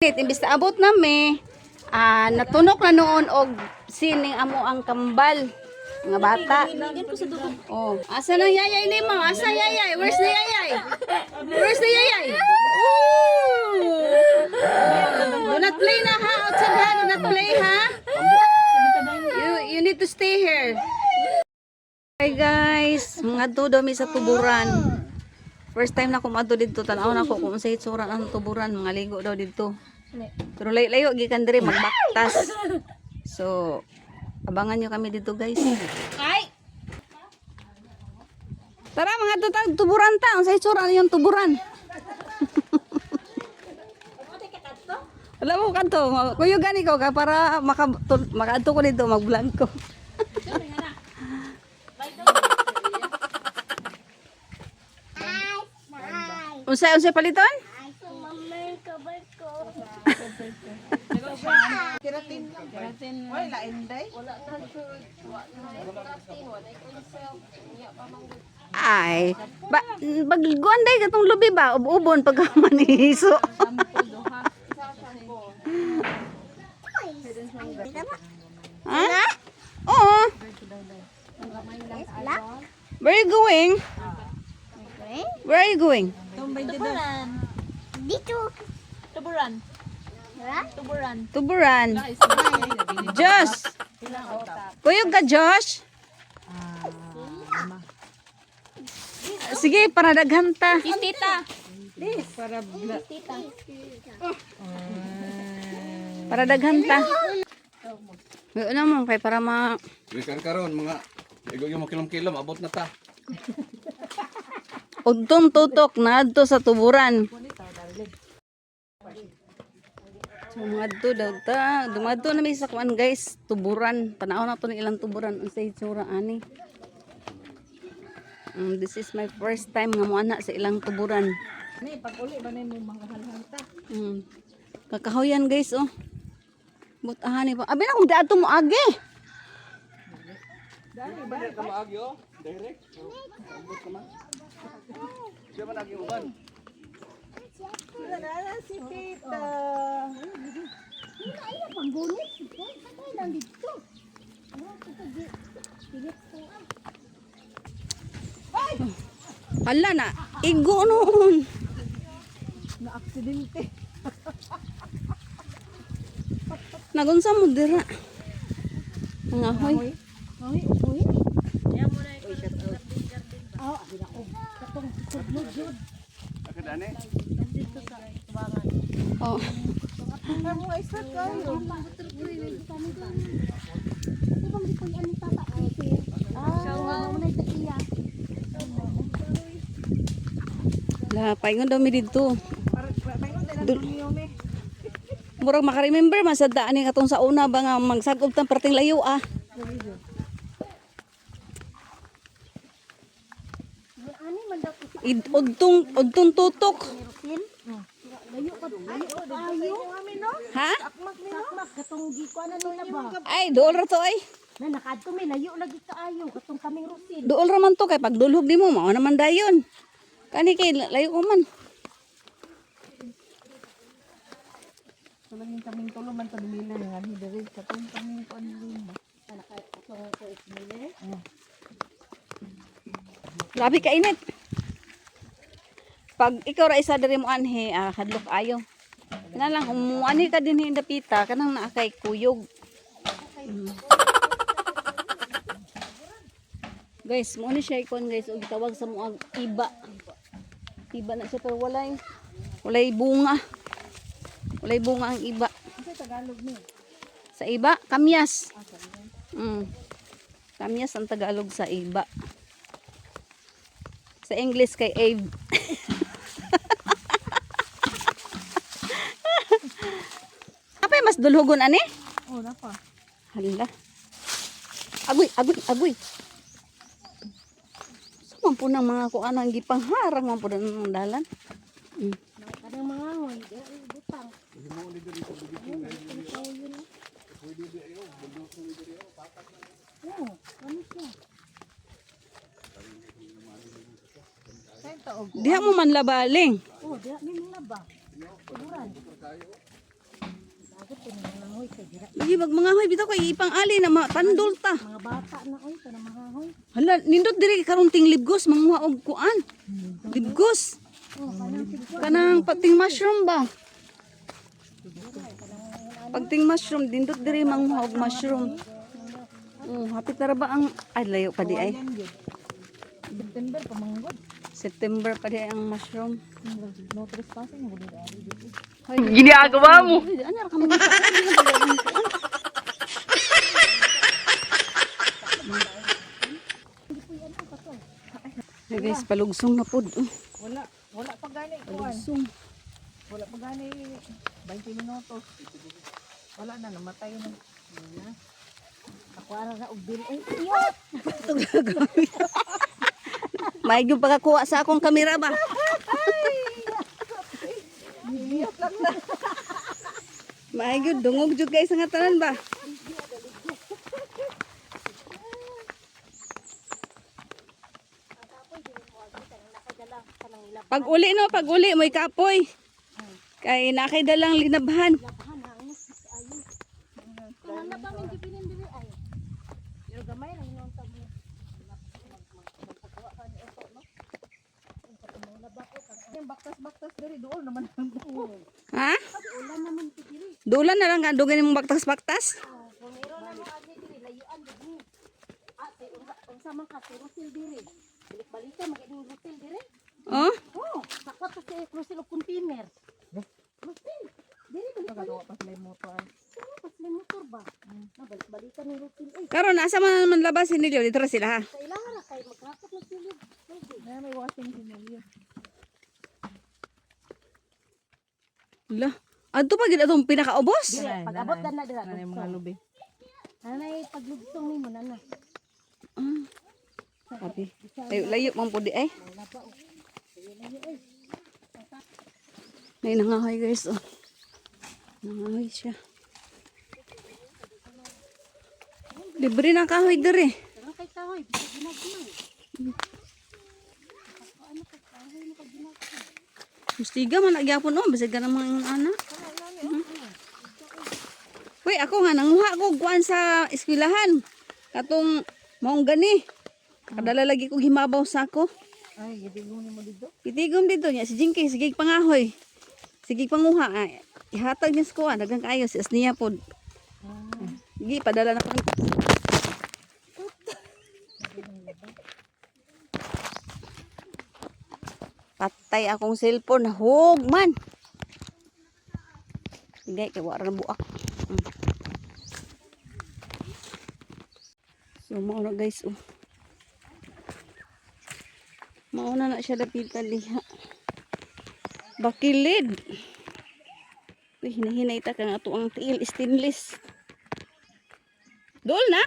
Imbis na abot na me, ah, natunok na noon og sining amo ang kambal. Mga bata. Oh, asa na yayay ni mo? Asa yayay? Where's the yayay? Where's the yayay? Ooh! Do not play na ha, outside ha, do not play ha. You you need to stay here. Hi guys, mga tudo mi sa tuburan. First time na ko madto dito, tanaw na ko kung sa itsura ng tuburan, mga ligo daw dito. Pero layo-layo gikan diri magbaktas. So, abangan nyo kami dito guys. Ay! Tara mga tutang tuburan ta, sa itsura yung tuburan. Alam mo kanto, kuyo gani ko ka para maka makaadto ko dito mag-vlog ko. Unsay unsay paliton? Ay, ba bagliguan day katong lubi ba ub-ubon pagka manihiso. ha? Oo. Where are you going? Where are you going? Tuburan. Dito. Tuburan. Ha? Tuburan. Tuburan. Josh. Kuyog ka, Josh? Sige, para daghanta. Tita. Para daghanta. Ngayon naman, kay para ma... Bikan karon mga igo yung mga kilom-kilom abot na ta. Ugtong tutok na adto sa tuburan. So mga adto daw ta, dumadto na may sa kuan guys, tuburan. Tanaw na to ng ilang tuburan unsa itsura ani. Mm, this is my first time nga moana sa ilang tuburan. Ni, pag uli ba na mo mga halhalta? Mm. Kakahoyan guys oh. Butahan ni pa. Abi na kung dato mo agi. Direct ka maagi oh. Direct. Ka man. Diya man agi uban. Wala si Tita. Ay, panggunit. Ay, nandito. Hala na, igo noon. Na-aksidente. Nagunsa mo dira. Nga hoy. Ay, uy. Akad ani. Oh. Ang mga isa kayo. La, paingon daw mi dito. Ang Dul- tumiyome. Murag maka-remember man sa daan ni katong sa una ba nga magsagop tang perting layo ah. Ani man daw Id udtong udtong tutok. Ha? Ay, dool ra to ay. Na nakadto may layo lagi kaayo katong kaming rusin. Dool ra man to kay pag dulhog di mo mao naman dayon. Kani kay layo ko man. Tulungin kaming tulong man to nila nga ni diri sa tong kaming kuan lima. Grabe ka init. Pag ikaw ra isa diri mo anhi, ah, hadlok ayo. Kana lang kung muani ka din hindi pita kanang naa kay kuyog. Mm. Guys, mo ni siya ikon guys, og tawag sa mo iba. Iba na siya pero walay walay bunga. Walay bunga ang iba. Sa Tagalog ni. Sa iba, kamyas. Mm. Kamyas ang Tagalog sa iba. Sa English kay Abe. dulhugon ani? Oh, na pa. Hala. Agoy, agoy, agoy. Suman po ng mga kung ano ang gipangharang man po na ng dalan. Mm. Kadang mga ngoy, butang. Sa taog. Diha mo man labaling. Oh, diha ni mga ba. abot ko ng mga hoy mag mga hoy bitaw kay ipang ali na ma- pandol ta. Mga bata na oy kana mga hoy. Hala, nindot diri karon ting libgos manguha og kuan. Libgos. Oh, kanang pating mushroom ba? Pagting mushroom, dindot diri manguha og mushroom. Oh, hapit na ra ba ang ay layo pa di ay. September pa manggod. September pa di ay ang mushroom. No trespassing. Ginagawa mo. Ano ra ka man sa Hey guys, palugsong na pod. Wala, wala pa gani palugsong. Wala pa gani 20 minutos. Wala na namatay na. Wala. Ako ara ra og bil ay. May yung pagkakuha sa akong kamera ba? May gyud dungog jud guys nga tanan ba? Pag uli no, pag uli mo'y kapoy. Kay nakay dalang linabhan. Mo. Baktas-baktas diri doon naman. Ha? Ulan naman diri. Dulan na lang gandugan mong baktas-baktas. Meron na mga agi diri layuan diri. Ate unsa man ka diri. Balik-balikan magining Rusil diri. Oh? Oh, sakot sa si Rusil og container. Rusil. Diri balik Pagkatawa pa sila yung motor. pas may motor ba? Na balik-balikan ni ay. Karon nasa man naman labas nilyo dito ra sila ha. Sa ilaha ra kay magrakot na silid. Na may washing sinilyo. La, adto pa gid atong pinakaubos. Dili, pag-abot na na dira. Yung mga lubi. Nanay paglugtong nimo nana. Ah. Sabi. Layo, layo man po di ay. May nangahoy guys oh. Nangahoy siya. Libre na kahoy dere. Ano kay kahoy? Mustiga man nagyapon oh, basig ka namang ana. Mhm. Uy, ako nga nanguha ko kuan sa eskwelahan. Katong maong gani. Kadala lagi ko himabaw sa ako. Ay, gitigong mo dito. Itigom dito niya si Jinky, sige pangahoy. Sige panguha. Ay, ihatag niya sa kuha, dagang kayo si Asniya pod. Sige, padala na ko. Patay akong cellphone, hugman. Hindi, kaya wala na buak. Mm. So, mauna guys, oh. Mauna na siya lapitan liha. Bakilid. Uy, hinahinay ta kang ato ang tiil stainless. Dol na?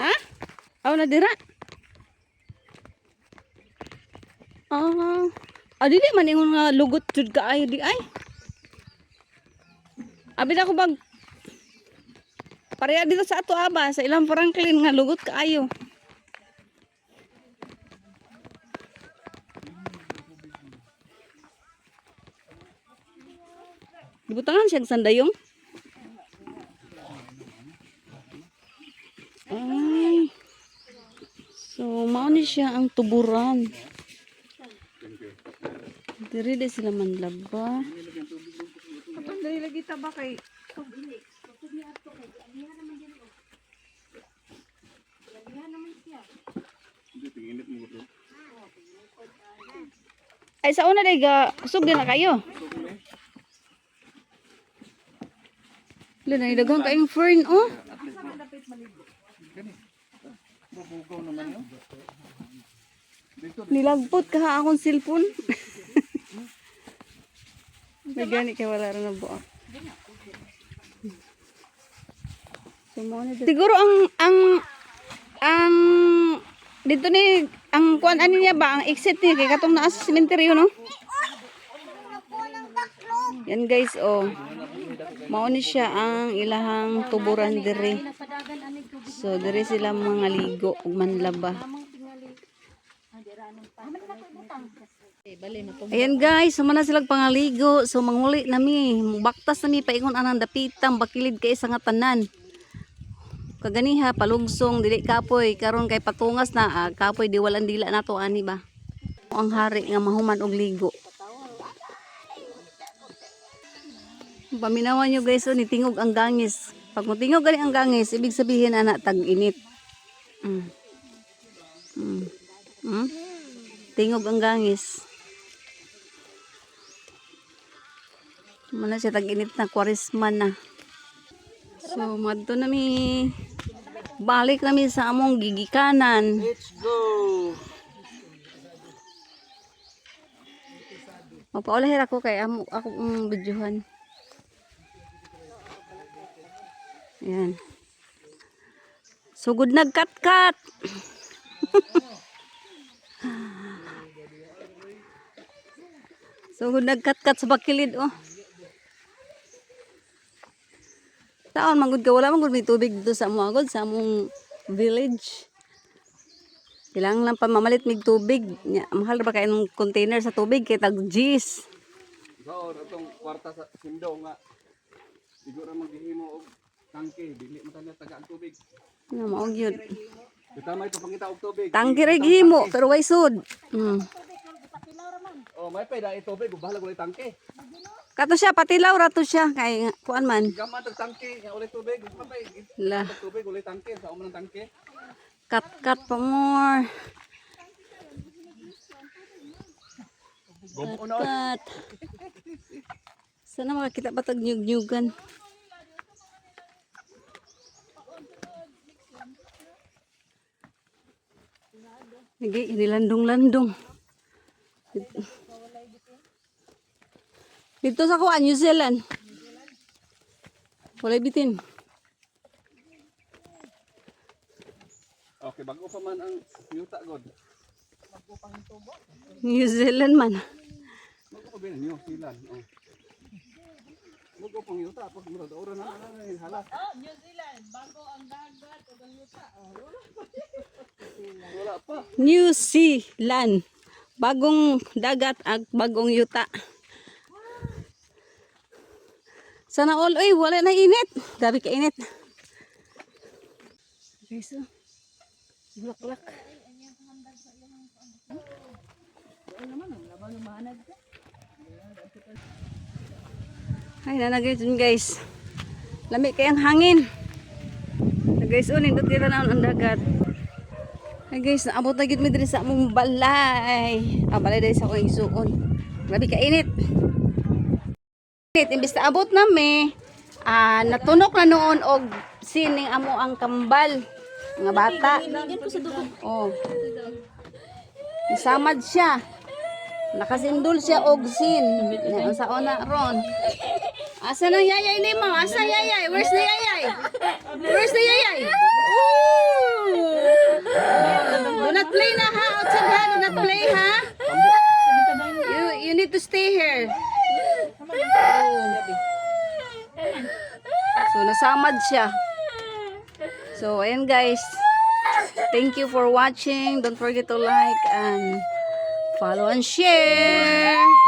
Ha? Aw na dira? Ah, ah dili man ingon nga lugot jud kaayo di ay. Abi na ko bag Pareha dito sa ato aba sa ilang Franklin nga lugot kaayo. Gibutangan siya sandayong. Ay. So, mao ni siya ang tuburan. Diri di sila manlaba. Kapag dali lagi taba kay Ay, sa una ga kusog din na kayo. Wala na idagang kayong fern, oh. Nilagpot ka akong cellphone. May gani kay wala rin na na Siguro ang ang ang dito ni ang kuan ano niya ba ang exit niya kay katong naa sa cemetery no? Yan guys oh. Mao siya ang ilahang tuburan diri. So diri sila mga ligo ug manlaba. na. Ayan guys, sumana silang pangaligo. So manguli nami, baktas nami paingon anang dapitang bakilid kay isa nga tanan. Kaganiha palugsong dili kapoy karon kay patungas na ah, kapoy di walang dila nato ani ba. Ang hari nga mahuman og ligo. Paminawan nyo guys, oh, ni tingog ang gangis. Pag mo tingog gani ang gangis, ibig sabihin ana tag-init. Mm. Mm. Mm? Tingog ang gangis. Muna siya tag-init na kwarisma na. So, madto na mi. Balik na mi sa among gigikanan. Let's go! Mapaulahir ako kay amo ako um, videohan. Yan. Sugod nagkat-kat. Sugod nagkat-kat sa bakilid oh. Taon magud ka wala magud may tubig dito sa among agod sa among village. Kailangan lang pa mamalit mig tubig. Mahal ba kayo ng container sa tubig kay tag G's. So, itong kwarta sa sindo nga. Siguro maghihimo og tangke, dili mo tayo tagaan tubig. Ano mao gyud. Kita may papangita og tubig. Tangki ra gihimo pero way sud. Mm. Oh, may pwede ay tubig, bahala ko tangke. Kato siya patilaw ra to siya kay kuan man. Gaman tag tangke, nga ulit tubig, papay. La tubig ulit tangke, sa umo ng tangke. kat kat pa more. Gomo na. Kat. Sana makakita tag nyug-nyugan. Lagi, inilandong-landong. Dito sa kuan, New Zealand. Walay bitin. Okay, bago pa man ang yuta god. New Zealand man. Bago pa bin New Zealand. Oh. Bago pang yuta, pag murad ora na na hala. Wala pa. New Zealand. Bagong dagat at bagong yuta. Sana all, uy, wala na init. Grabe ka init. Guys, oh. Laklak. Ay, nanagay dun guys. Lamig kayang hangin. Na guys, oh, nindot kita na ang dagat. Ay guys, naabot na gid mi diri sa among balay. Ah, balay diri sa akong isuon. Grabe ka init. Init imbis na abot na mi. Ah, natunok na noon og sining amo ang kambal. Mga bata. Oh. Isamad siya. Nakasindol siya og sin. Yan sa ona ron. Asa na yayay ni mo? Asa yayay? Where's the yayay? Where's the yayay? Ooh! Do not play na ha. Outside ha. Do not play ha. You, you need to stay here. So, nasamad siya. So, ayan guys. Thank you for watching. Don't forget to like and follow and share.